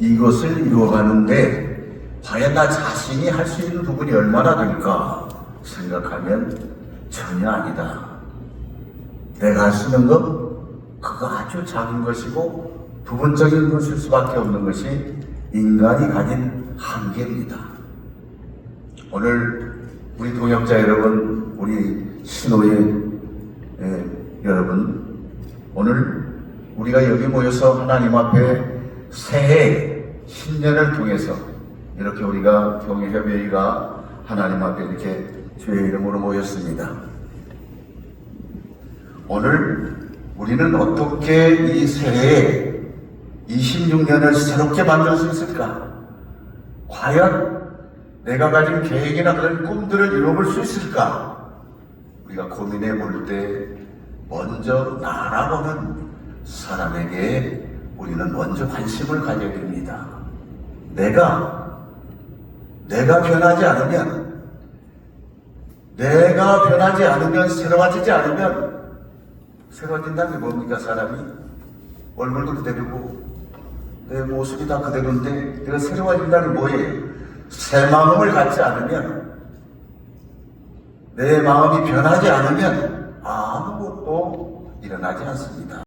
이것을 이루어가는데 과연 나 자신이 할 수 있는 부분이 얼마나 될까 생각하면 전혀 아니다. 내가 할 수 있는 것 그거 아주 작은 것이고 부분적인 것일 수밖에 없는 것이 인간이 가진 한계입니다. 오늘 우리 동역자 여러분, 우리 신호의 에, 여러분, 오늘 우리가 여기 모여서 하나님 앞에 새해 신년을 통해서 이렇게 우리가 경의협의회가 하나님 앞에 이렇게 주의 이름으로 모였습니다. 오늘 우리는 어떻게 이 새해에 26년을 새롭게 만들 수 있을까? 과연 내가 가진 계획이나 그런 꿈들을 이뤄볼 수 있을까? 우리가 고민해 볼 때 먼저 나라고는 사람에게 우리는 먼저 관심을 가져야 됩니다. 내가 내가 변하지 않으면 내가 변하지 않으면 새로워지지 않으면 새로워진다는 게 뭡니까 사람이 얼굴도 그대로고 내 모습이 다 그대로인데 내가 새로워진다는 게 뭐예요? 새 마음을 갖지 않으면 내 마음이 변하지 않으면 아무것도 일어나지 않습니다.